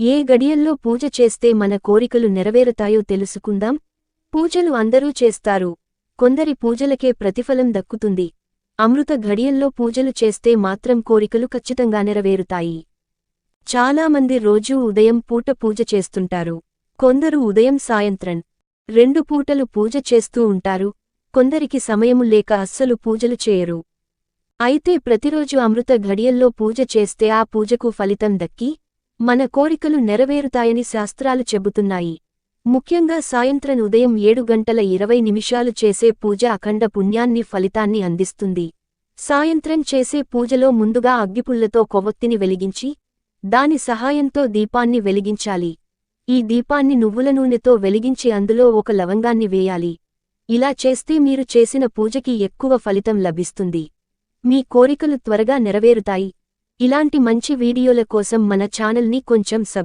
ఏ గడియల్లో పూజ చేస్తే మన కోరికలు నెరవేరుతాయో తెలుసుకుందాం. పూజలు అందరూ చేస్తారు. కొందరి పూజలకే ప్రతిఫలం దక్కుతుంది. అమృత ఘడియల్లో పూజలు చేస్తే మాత్రం కోరికలు ఖచ్చితంగా నెరవేరుతాయి. చాలామంది రోజూ ఉదయం పూట పూజ చేస్తుంటారు. కొందరు ఉదయం సాయంత్రం రెండు పూటలు పూజ చేస్తూ ఉంటారు. కొందరికి సమయము లేక అస్సలు పూజలు చేయరు. అయితే ప్రతిరోజు అమృత ఘడియల్లో పూజ చేస్తే ఆ పూజకు ఫలితం దక్కి మన కోరికలు నెరవేరుతాయని శాస్త్రాలు చెబుతున్నాయి. ముఖ్యంగా సాయంత్రం ఉదయం ఏడు గంటల ఇరవై నిమిషాలు చేసే పూజ అఖండ పుణ్యాన్ని ఫలితాన్ని అందిస్తుంది. సాయంత్రం చేసే పూజలో ముందుగా అగ్గిపుల్లతో కొవ్వొత్తిని వెలిగించి దాని సహాయంతో దీపాన్ని వెలిగించాలి. ఈ దీపాన్ని నువ్వుల నూనెతో వెలిగించి అందులో ఒక లవంగాన్ని వేయాలి. ఇలా చేస్తే మీరు చేసిన పూజకి ఎక్కువ ఫలితం లభిస్తుంది. మీ కోరికలు త్వరగా నెరవేరుతాయి. ఇలాంటి మంచి వీడియోల కోసం మన ఛానల్ని కొంచెం సబ్